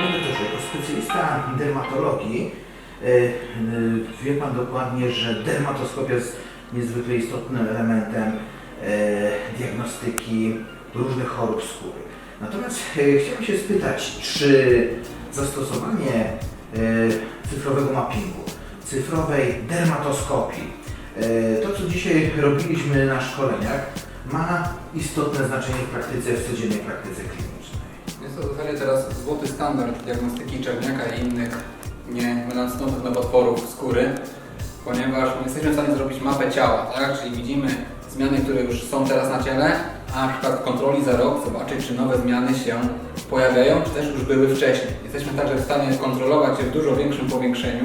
Panie jako specjalista dermatologii e, e, wie Pan dokładnie, że dermatoskopia jest niezwykle istotnym elementem e, diagnostyki różnych chorób skóry. Natomiast chciałem się spytać, czy zastosowanie cyfrowego mappingu, cyfrowej dermatoskopii, to co dzisiaj robiliśmy na szkoleniach, ma istotne znaczenie w praktyce, w codziennej praktyce klinicznej. Jest to w zasadzie teraz złoty standard diagnostyki czerniaka i innych nie melanostenowych nowotworów skóry, ponieważ jesteśmy w stanie zrobić mapę ciała, tak? Czyli widzimy zmiany, które już są teraz na ciele, a na przykład w kontroli za rok zobaczyć, czy nowe zmiany się pojawiają, czy też już były wcześniej. Jesteśmy także w stanie kontrolować je w dużo większym powiększeniu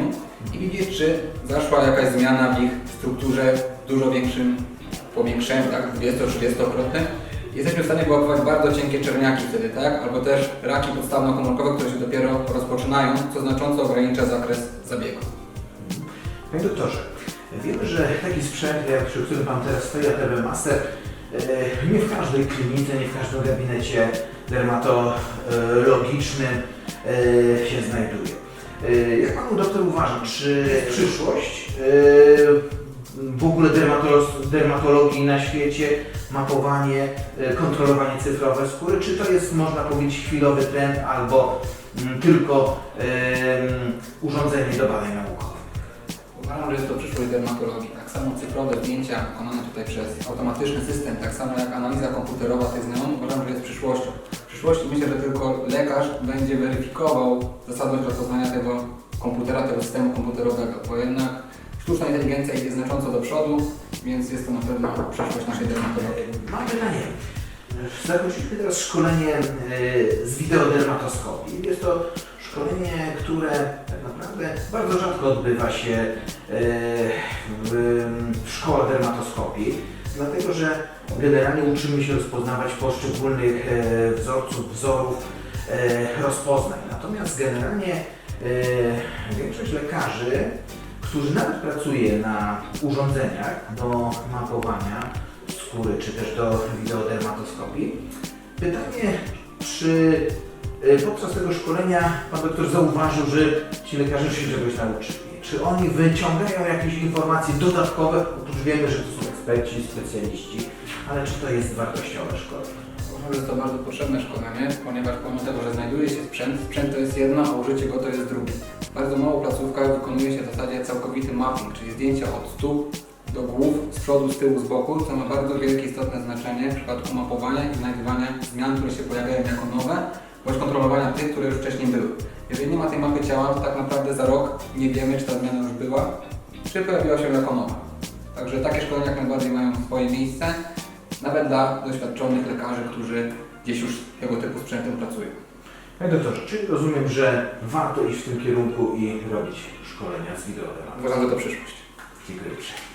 i widzieć, czy zaszła jakaś zmiana w ich strukturze w dużo większym powiększeniu, tak, 20-30-krotnym. Jesteśmy w stanie wyłapywać bardzo cienkie czerniaki wtedy, tak? Albo też raki podstawno-komórkowe, które się dopiero rozpoczynają, co znacząco ogranicza zakres zabiegu. Panie doktorze, wiemy, że taki sprzęt, jak przy którym Pan teraz stoi, ATB Master, e, nie w każdej klinice, nie w każdym gabinecie dermatologicznym e, się znajduje. E, Jak Pan doktor uważa, czy przyszłość w ogóle dermato- dermatologii na świecie, mapowanie, e, kontrolowanie cyfrowe skóry, czy to jest, można powiedzieć, chwilowy trend albo mm, tylko em, urządzenie do badań naukowych? Uważam, że jest to przyszłość dermatologii. Tak samo cyfrowe zdjęcia wykonane tutaj przez automatyczny system, tak samo jak analiza komputerowa tych zmian, uważam, że jest przyszłością. W przyszłości myślę, że tylko lekarz będzie weryfikował zasadność rozpoznania tego komputera, tego systemu komputerowego, bo jednak sztuczna inteligencja idzie znacząco do przodu, więc jest to na pewno przyszłość naszej dermatologii. Mam pytanie. Zakończyliśmy teraz szkolenie e, z wideodermatoskopii. Jest to szkolenie, które tak naprawdę bardzo rzadko odbywa się e, w, szkołach dermatoskopii, dlatego że generalnie uczymy się rozpoznawać poszczególnych e, wzorców, wzorów rozpoznań. Natomiast generalnie większość lekarzy, którzy nawet pracuje na urządzeniach do mapowania skóry, czy też do wideodermatoskopii. Pytanie, czy y, podczas tego szkolenia Pan doktor zauważył, że ci lekarze się czegoś nauczyli? Czy oni wyciągają jakieś informacje dodatkowe? Otóż wiemy, że to są eksperci, specjaliści, ale czy to jest wartościowe szkolenie? Uważam, że to bardzo potrzebne szkolenie, ponieważ pomimo tego, że znajduje się sprzęt, sprzęt to jest jedno, a użycie go to jest drugie. Bardzo mało placówkach wykonuje się w zasadzie całkowity mapping, czyli zdjęcia od stóp do głów, z przodu, z tyłu, z boku, co ma bardzo wielkie istotne znaczenie w przypadku mapowania i znajdywania zmian, które się pojawiają jako nowe, bądź kontrolowania tych, które już wcześniej były. Jeżeli nie ma tej mapy ciała, to tak naprawdę za rok nie wiemy, czy ta zmiana już była, czy pojawiła się jako nowa. Także takie szkolenia jak najbardziej mają swoje miejsce, nawet dla doświadczonych lekarzy, którzy gdzieś już tego typu sprzętem pracują. Panie doktorze, czyli rozumiem, że warto iść w tym kierunku i robić szkolenia z wideodermatoskopii. Uważam, że to przyszłość. Dziękuję uprzejmie.